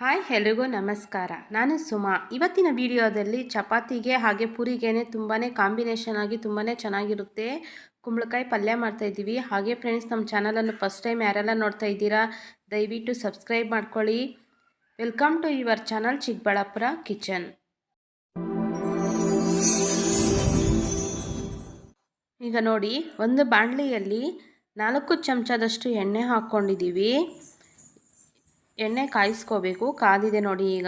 Hi ಎಲ್ರಿಗೂ ನಮಸ್ಕಾರ. ನಾನು ಸುಮಾ. ಇವತ್ತಿನ ವಿಡಿಯೋದಲ್ಲಿ ಚಪಾತಿಗೆ ಹಾಗೆ ಪುರಿಗೆನೆ ತುಂಬಾ ಕಾಂಬಿನೇಷನ್ ಆಗಿ ತುಂಬಾ ಚೆನ್ನಾಗಿರುತ್ತೆ. ಕುಂಬಳಕಾಯಿ ಪಲ್ಯ ಮಾಡ್ತಾಯಿದ್ದೀವಿ ಹಾಗೆ ಫ್ರೆಂಡ್ಸ್, ನಮ್ಮ ಚಾನಲನ್ನು ಫಸ್ಟ್ ಟೈಮ್ ಯಾರೆಲ್ಲ ನೋಡ್ತಾ ಇದ್ದೀರಾ, ದಯವಿಟ್ಟು ಸಬ್ಸ್ಕ್ರೈಬ್ ಮಾಡ್ಕೊಳ್ಳಿ. Welcome to your channel Chikkaballapura kitchen ಈಗ ನೋಡಿ, ಒಂದು ಬಾಣಲಿಯಲ್ಲಿ ನಾಲ್ಕು ಚಮಚದಷ್ಟು ಎಣ್ಣೆ ಹಾಕ್ಕೊಂಡಿದ್ದೀವಿ. ಎಣ್ಣೆ ಕಾಯಿಸ್ಕೋಬೇಕು, ಕಾದಿದೆ ನೋಡಿ ಈಗ.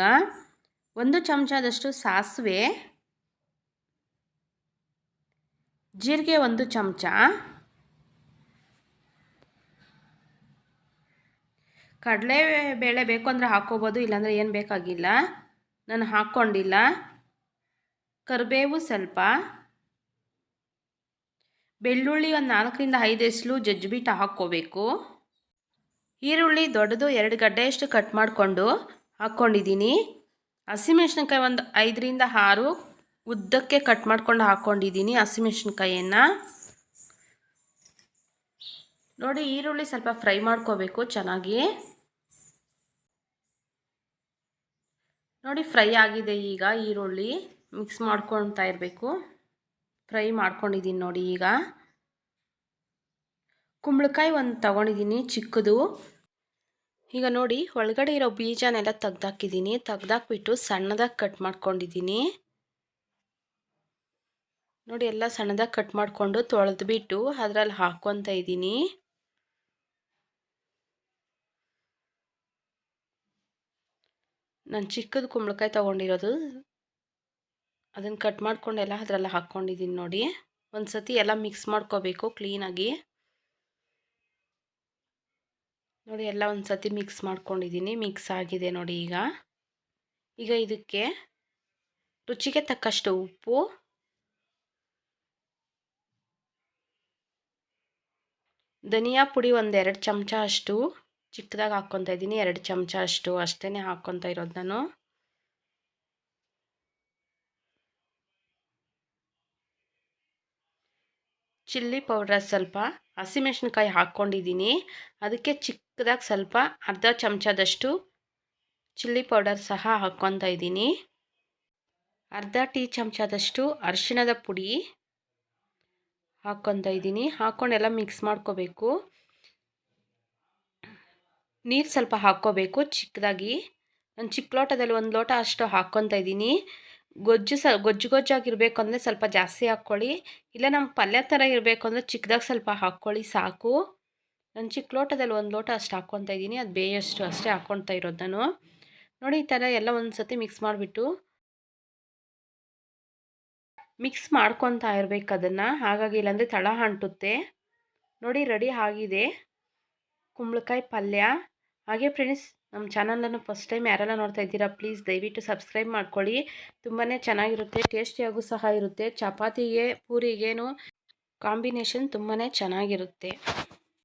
ಒಂದು ಚಮಚದಷ್ಟು ಸಾಸಿವೆ. ಜೀರಿಗೆ ಒಂದು ಚಮಚ. ಕಡಲೆ ಬೇಳೆ ಬೇಕು ಅಂದರೆ ಹಾಕ್ಕೋಬೋದು, ಇಲ್ಲಾಂದರೆ ಏನು ಬೇಕಾಗಿಲ್ಲ. ನಾನು ಹಾಕ್ಕೊಂಡಿಲ್ಲ. ಕರಿಬೇವು ಸ್ವಲ್ಪ. ಬೆಳ್ಳುಳ್ಳಿ ಒಂದು ನಾಲ್ಕರಿಂದ ಐದು ಎಸ್ಲು ಜಜ್ಜಿಬಿಟ್ಟು ಹಾಕ್ಕೋಬೇಕು. ಈರುಳ್ಳಿ ದೊಡ್ಡದು ಎರಡು ಗಡ್ಡೆಯಷ್ಟು ಕಟ್ ಮಾಡಿಕೊಂಡು ಹಾಕ್ಕೊಂಡಿದ್ದೀನಿ. ಹಸಿಮೆಣ್ಸಿನ್ಕಾಯಿ ಒಂದು ಐದರಿಂದ ಆರು ಉದ್ದಕ್ಕೆ ಕಟ್ ಮಾಡ್ಕೊಂಡು ಹಾಕ್ಕೊಂಡಿದ್ದೀನಿ ಹಸಿಮೆಣ್ಸಿನ್ಕಾಯಿಯನ್ನು ನೋಡಿ, ಈರುಳ್ಳಿ ಸ್ವಲ್ಪ ಫ್ರೈ ಮಾಡ್ಕೋಬೇಕು ಚೆನ್ನಾಗಿ. ನೋಡಿ, ಫ್ರೈ ಆಗಿದೆ ಈಗ ಈರುಳ್ಳಿ ಮಿಕ್ಸ್ ಮಾಡ್ಕೊಳ್ತಾ ಇರಬೇಕು. ಫ್ರೈ ಮಾಡ್ಕೊಂಡಿದ್ದೀನಿ ನೋಡಿ ಈಗ. ಕುಂಬಳಕಾಯಿ ಒಂದು ತಗೊಂಡಿದ್ದೀನಿ ಚಿಕ್ಕದು. ಈಗ ನೋಡಿ, ಒಳಗಡೆ ಇರೋ ಬೀಜನೆಲ್ಲ ತೆಗ್ದಾಕಿದ್ದೀನಿ ತೆಗ್ದಾಕ್ಬಿಟ್ಟು ಸಣ್ಣದಾಗಿ ಕಟ್ ಮಾಡ್ಕೊಂಡಿದ್ದೀನಿ ನೋಡಿ, ಎಲ್ಲ ಸಣ್ಣದಾಗಿ ಕಟ್ ಮಾಡಿಕೊಂಡು ತೊಳೆದ್ಬಿಟ್ಟು ಅದರಲ್ಲಿ ಹಾಕ್ಕೊತ ಇದ್ದೀನಿ ನಾನು ಚಿಕ್ಕದು ಕುಂಬಳಕಾಯಿ ತೊಗೊಂಡಿರೋದು. ಅದನ್ನು ಕಟ್ ಮಾಡಿಕೊಂಡೆಲ್ಲ ಅದರಲ್ಲಿ ಹಾಕ್ಕೊಂಡಿದ್ದೀನಿ ನೋಡಿ. ಒಂದು ಸತಿ ಎಲ್ಲ ಮಿಕ್ಸ್ ಮಾಡ್ಕೋಬೇಕು ಕ್ಲೀನಾಗಿ. ನೋಡಿ ಎಲ್ಲ ಒಂದು ಸತಿ ಮಿಕ್ಸ್ ಮಾಡ್ಕೊಂಡಿದ್ದೀನಿ ಮಿಕ್ಸ್ ಆಗಿದೆ ನೋಡಿ ಈಗ. ಈಗ ಇದಕ್ಕೆ ರುಚಿಗೆ ತಕ್ಕಷ್ಟು ಉಪ್ಪು. ಧನಿಯಾ ಪುಡಿ ಒಂದೆರಡು ಚಮಚ ಅಷ್ಟು. ಚಿಕ್ಕದಾಗಿ ಹಾಕ್ಕೊತಾ ಇದ್ದೀನಿ ಎರಡು ಚಮಚ ಅಷ್ಟು. ಅಷ್ಟೇ ಹಾಕ್ಕೊತಾ ಇರೋದು ನಾನು. ಚಿಲ್ಲಿ ಪೌಡರ್ ಸ್ವಲ್ಪ, ಹಸಿಮೆಣ್ಸಿನ್ಕಾಯಿ ಹಾಕ್ಕೊಂಡಿದ್ದೀನಿ. ಅದಕ್ಕೆ ಚಿಕ್ಕದಾಗಿ ಸ್ವಲ್ಪ ಅರ್ಧ ಚಮಚದಷ್ಟು ಚಿಲ್ಲಿ ಪೌಡರ್ ಸಹ ಹಾಕ್ಕೊತಾ ಇದ್ದೀನಿ. ಅರ್ಧ ಟೀ ಚಮಚದಷ್ಟು ಅರಿಶಿಣದ ಪುಡಿ ಹಾಕ್ಕೊತಾ ಇದ್ದೀನಿ. ಹಾಕ್ಕೊಂಡೆಲ್ಲ ಮಿಕ್ಸ್ ಮಾಡ್ಕೋಬೇಕು. ನೀರು ಸ್ವಲ್ಪ ಹಾಕ್ಕೋಬೇಕು. ಚಿಕ್ಕದಾಗಿ. ಒಂದು ಚಿಕ್ಕ ಲೋಟದಲ್ಲಿ ಒಂದು ಲೋಟ ಅಷ್ಟು ಹಾಕ್ಕೊತಾ ಇದ್ದೀನಿ. ಗೊಜ್ಜು ಸ, ಗೊಜ್ಜು ಗೊಜ್ಜಾಗಿರಬೇಕು ಅಂದರೆ ಸ್ವಲ್ಪ ಜಾಸ್ತಿ ಹಾಕ್ಕೊಳ್ಳಿ. ಇಲ್ಲ ನಮ್ಮ ಪಲ್ಯ ಥರ ಇರಬೇಕು ಅಂದರೆ ಚಿಕ್ಕದಾಗಿ ಸ್ವಲ್ಪ ಹಾಕ್ಕೊಳ್ಳಿ, ಸಾಕು. ನಾನು ಚಿಕ್ಕ ಲೋಟದಲ್ಲಿ ಒಂದು ಲೋಟ ಅಷ್ಟು ಹಾಕ್ಕೊತಾ ಇದ್ದೀನಿ. ಅದು ಬೇಯಷ್ಟು ಅಷ್ಟೇ ಹಾಕ್ಕೊತಾ ಇರೋದು ನಾನು. ನೋಡಿ ಈ ಥರ ಎಲ್ಲ ಒಂದು ಸತಿ ಮಿಕ್ಸ್ ಮಾಡಿಬಿಟ್ಟು. ಮಿಕ್ಸ್ ಮಾಡ್ಕೊತಾ ಇರಬೇಕು ಅದನ್ನು. ಹಾಗಾಗಿ ಇಲ್ಲಾಂದರೆ ತಳ ಅಂಟುತ್ತೆ. ನೋಡಿ ರೆಡಿ ಆಗಿದೆ. ಕುಂಬಳಕಾಯಿ ಪಲ್ಯ. ಹಾಗೆ ಫ್ರೆಂಡ್ಸ್ ನಮ್ಮ ಚಾನಲನ್ನು ಫಸ್ಟ್ ಟೈಮ್ ಯಾರೆಲ್ಲ ನೋಡ್ತಾ ಇದ್ದೀರಾ, ಪ್ಲೀಸ್ ದಯವಿಟ್ಟು ಸಬ್ಸ್ಕ್ರೈಬ್ ಮಾಡ್ಕೊಳ್ಳಿ. ತುಂಬಾ ಚೆನ್ನಾಗಿರುತ್ತೆ, ಟೇಸ್ಟಿಯಾಗೂ ಸಹ ಇರುತ್ತೆ. ಚಪಾತಿಗೆ ಪೂರಿಗೇನು ಕಾಂಬಿನೇಷನ್ ತುಂಬಾ ಚೆನ್ನಾಗಿರುತ್ತೆ.